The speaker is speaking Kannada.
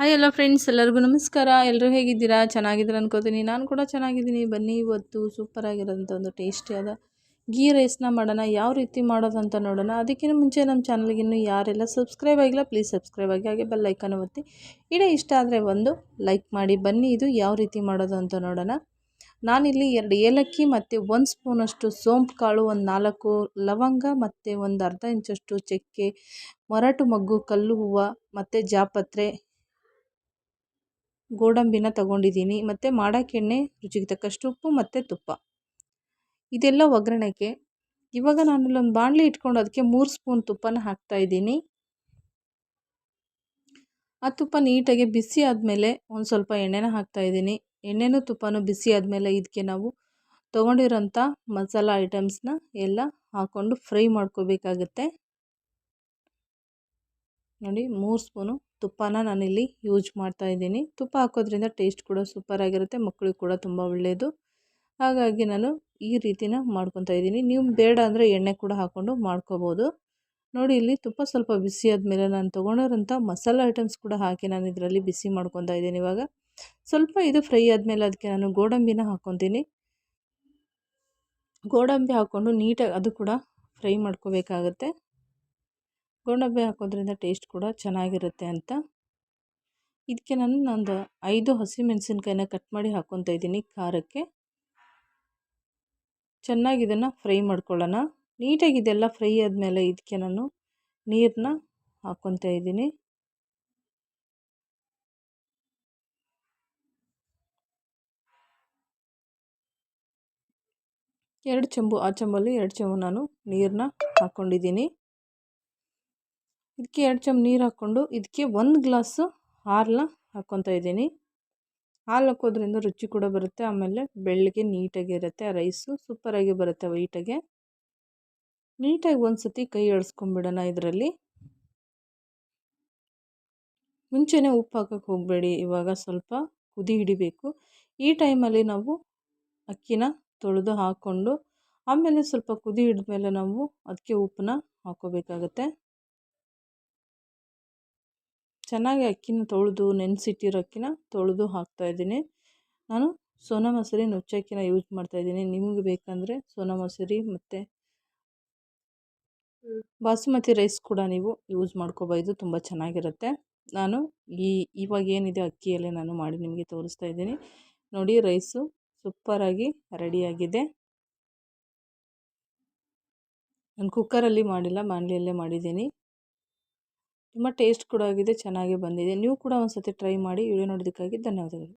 ಹಾಯ್ ಎಲ್ಲ ಫ್ರೆಂಡ್ಸ್ ಎಲ್ಲರಿಗೂ ನಮಸ್ಕಾರ. ಎಲ್ಲರೂ ಹೇಗಿದ್ದೀರಾ? ಚೆನ್ನಾಗಿದ್ದೀರಾ ಅನ್ಕೋತೀನಿ. ನಾನು ಕೂಡ ಚೆನ್ನಾಗಿದ್ದೀನಿ. ಬನ್ನಿ, ಇವತ್ತು ಸೂಪರ್ ಆಗಿರೋಂಥ ಒಂದು ಟೇಸ್ಟಿಯಾದ ಗೀ ರೈಸ್ನ ಮಾಡೋಣ. ಯಾವ ರೀತಿ ಮಾಡೋದು ಅಂತ ನೋಡೋಣ. ಅದಕ್ಕಿಂತ ಮುಂಚೆ ನಮ್ಮ ಚಾನಲ್ಗೆ ಇನ್ನೂ ಯಾರೆಲ್ಲ ಸಬ್ಸ್ಕ್ರೈಬ್ ಆಗಿಲ್ಲ ಪ್ಲೀಸ್ ಸಬ್ಸ್ಕ್ರೈಬ್ ಆಗಿ, ಹಾಗೆ ಬೆಲ್ ಐಕನ್ ಒತ್ತಿ. ಇಡೀ ಇಷ್ಟ ಆದರೆ ಒಂದು ಲೈಕ್ ಮಾಡಿ. ಬನ್ನಿ, ಇದು ಯಾವ ರೀತಿ ಮಾಡೋದು ಅಂತ ನೋಡೋಣ. ನಾನಿಲ್ಲಿ ಎರಡು ಏಲಕ್ಕಿ ಮತ್ತು ಒಂದು ಸ್ಪೂನಷ್ಟು ಸೋಂಪು ಕಾಳು, ಒಂದು ನಾಲ್ಕು ಲವಂಗ ಮತ್ತು ಒಂದು ಅರ್ಧ ಇಂಚಷ್ಟು ಚಕ್ಕೆ ಮೊರಟು ಮಗ್ಗು, ಕಲ್ಲು ಹೂವು ಮತ್ತು ಜಾಪತ್ರೆ. ಗೋಡಂಬಿನ ತಗೊಂಡಿದ್ದೀನಿ. ಮತ್ತು ಮಾಡೋಕ್ಕೆ ಎಣ್ಣೆ ರುಚಿಗೆ ತಕ್ಕಷ್ಟು ಉಪ್ಪು ಮತ್ತು ತುಪ್ಪ. ಇದೆಲ್ಲ ಒಗ್ಗರಣೆಗೆ. ಇವಾಗ ನಾನು ಇಲ್ಲೊಂದು ಬಾಣಲಿ ಇಟ್ಕೊಂಡು ಅದಕ್ಕೆ ಮೂರು ಸ್ಪೂನ್ ತುಪ್ಪನ ಹಾಕ್ತಾಯಿದ್ದೀನಿ ಆ ತುಪ್ಪ ನೀಟಾಗಿ ಬಿಸಿ ಆದಮೇಲೆ ಒಂದು ಸ್ವಲ್ಪ ಎಣ್ಣೆನ ಹಾಕ್ತಾಯಿದ್ದೀನಿ ಎಣ್ಣೆನೂ ತುಪ್ಪನೂ ಬಿಸಿ ಆದಮೇಲೆ ಇದಕ್ಕೆ ನಾವು ತೊಗೊಂಡಿರೋಂಥ ಮಸಾಲ ಐಟಮ್ಸ್ನ ಎಲ್ಲ ಹಾಕ್ಕೊಂಡು ಫ್ರೈ ಮಾಡ್ಕೋಬೇಕಾಗತ್ತೆ. ನೋಡಿ, ಮೂರು ಸ್ಪೂನು ತುಪ್ಪನ ನಾನಿಲ್ಲಿ ಯೂಸ್ ಮಾಡ್ತಾ ಇದ್ದೀನಿ. ತುಪ್ಪ ಹಾಕೋದ್ರಿಂದ ಟೇಸ್ಟ್ ಕೂಡ ಸೂಪರಾಗಿರುತ್ತೆ ಮಕ್ಕಳಿಗೆ ಕೂಡ ತುಂಬ ಒಳ್ಳೆಯದು ಹಾಗಾಗಿ ನಾನು ಈ ರೀತಿನ ಮಾಡ್ಕೊತಾ ಇದ್ದೀನಿ. ನೀವು ಬೇಡ ಅಂದರೆ ಎಣ್ಣೆ ಕೂಡ ಹಾಕ್ಕೊಂಡು ಮಾಡ್ಕೋಬೋದು. ನೋಡಿ, ಇಲ್ಲಿ ತುಪ್ಪ ಸ್ವಲ್ಪ ಬಿಸಿ ಆದಮೇಲೆ ನಾನು ತೊಗೊಂಡಿರೋಂಥ ಮಸಾಲೆ ಐಟಮ್ಸ್ ಕೂಡ ಹಾಕಿ ನಾನು ಇದರಲ್ಲಿ ಬಿಸಿ ಮಾಡ್ಕೊತಾ ಇದ್ದೀನಿ ಇವಾಗ. ಸ್ವಲ್ಪ ಇದು ಫ್ರೈ ಆದಮೇಲೆ ಅದಕ್ಕೆ ನಾನು ಗೋಡಂಬಿನ ಹಾಕ್ಕೊತೀನಿ. ಗೋಡಂಬಿ ಹಾಕ್ಕೊಂಡು ನೀಟಾಗಿ ಅದು ಕೂಡ ಫ್ರೈ ಮಾಡ್ಕೋಬೇಕಾಗತ್ತೆ. ಗೋಡಂಬಿ ಹಾಕೋದ್ರಿಂದ ಟೇಸ್ಟ್ ಕೂಡ ಚೆನ್ನಾಗಿರುತ್ತೆ ಅಂತ. ಇದಕ್ಕೆ ನಾನು ಒಂದು ಐದು ಹಸಿಮೆಣಸಿನ್ಕಾಯಿನ ಕಟ್ ಮಾಡಿ ಹಾಕ್ಕೊತಾ ಇದ್ದೀನಿ ಖಾರಕ್ಕೆ. ಚೆನ್ನಾಗಿ ಇದನ್ನು ಫ್ರೈ ಮಾಡ್ಕೊಳ್ಳೋಣ. ನೀಟಾಗಿ ಇದೆಲ್ಲ ಫ್ರೈ ಆದಮೇಲೆ ಇದಕ್ಕೆ ನಾನು ನೀರನ್ನ ಹಾಕ್ಕೊತಾ ಇದ್ದೀನಿ. ಎರಡು ಚೆಂಬು ಆ ಚೆಂಬಲ್ಲಿ ಎರಡು ಚೆಂಬು ನಾನು ನೀರನ್ನ ಹಾಕ್ಕೊಂಡಿದ್ದೀನಿ ಇದಕ್ಕೆ ಎರಡು ಚಮ್ ನೀರು ಹಾಕ್ಕೊಂಡು ಇದಕ್ಕೆ ಒಂದು ಗ್ಲಾಸು ಹಾಲನ್ನ ಹಾಕ್ಕೊತ ಇದ್ದೀನಿ. ಹಾಲು ಹಾಕೋದ್ರಿಂದ ರುಚಿ ಕೂಡ ಬರುತ್ತೆ, ಆಮೇಲೆ ಬೆಳಗ್ಗೆ ನೀಟಾಗಿ ಇರುತ್ತೆ ಆ ರೈಸು ಸೂಪರಾಗಿ ಬರುತ್ತೆ ವೈಟಾಗೆ. ನೀಟಾಗಿ ಒಂದು ಸತಿ ಕೈ ಎಳ್ಸ್ಕೊಂಬಿಡೋಣ ಇದರಲ್ಲಿ. ಮುಂಚೆನೇ ಉಪ್ಪು ಹಾಕೋಕ್ಕೆ ಹೋಗಬೇಡಿ, ಇವಾಗ ಸ್ವಲ್ಪ ಕುದಿ ಹಿಡಿಬೇಕು. ಈ ಟೈಮಲ್ಲಿ ನಾವು ಅಕ್ಕಿನ ತೊಳೆದು ಹಾಕ್ಕೊಂಡು, ಆಮೇಲೆ ಸ್ವಲ್ಪ ಕುದಿ ಹಿಡಿದ್ಮೇಲೆ ನಾವು ಅದಕ್ಕೆ ಉಪ್ಪನ್ನ ಹಾಕೋಬೇಕಾಗತ್ತೆ. ಚೆನ್ನಾಗಿ ಅಕ್ಕಿನ ತೊಳೆದು ನೆನೆಸಿಟ್ಟಿರೋ ಅಕ್ಕಿನ ತೊಳೆದು ಹಾಕ್ತಾಯಿದ್ದೀನಿ ನಾನು ಸೋನಾ ಮಸೂರಿ ನುಚ್ಚಕ್ಕಿನ ಯೂಸ್ ಮಾಡ್ತಾಯಿದ್ದೀನಿ ನಿಮಗೆ ಬೇಕಂದರೆ ಸೋನಾ ಮಸೂರಿ ಮತ್ತು ಬಾಸುಮತಿ ರೈಸ್ ಕೂಡ ನೀವು ಯೂಸ್ ಮಾಡ್ಕೋಬೋದು. ತುಂಬ ಚೆನ್ನಾಗಿರುತ್ತೆ. ನಾನು ಈ ಇವಾಗ ಏನಿದೆ ಅಕ್ಕಿಯಲ್ಲೇ ನಾನು ಮಾಡಿ ನಿಮಗೆ ತೋರಿಸ್ತಾ ಇದ್ದೀನಿ. ನೋಡಿ ರೈಸು ಸೂಪರಾಗಿ ರೆಡಿಯಾಗಿದೆ. ನಾನು ಕುಕ್ಕರಲ್ಲಿ ಮಾಡಿಲ್ಲ ಬಾಣಲಿಯಲ್ಲೇ ಮಾಡಿದ್ದೀನಿ. ತುಂಬ ಟೇಸ್ಟ್ ಕೂಡ ಆಗಿದೆ, ಚೆನ್ನಾಗಿ ಬಂದಿದೆ. ನೀವು ಕೂಡ ಒಂದು ಸತಿ ಟ್ರೈ ಮಾಡಿ ವಿಡಿಯೋ ನೋಡೋದಕ್ಕಾಗಿ ಧನ್ಯವಾದಗಳು.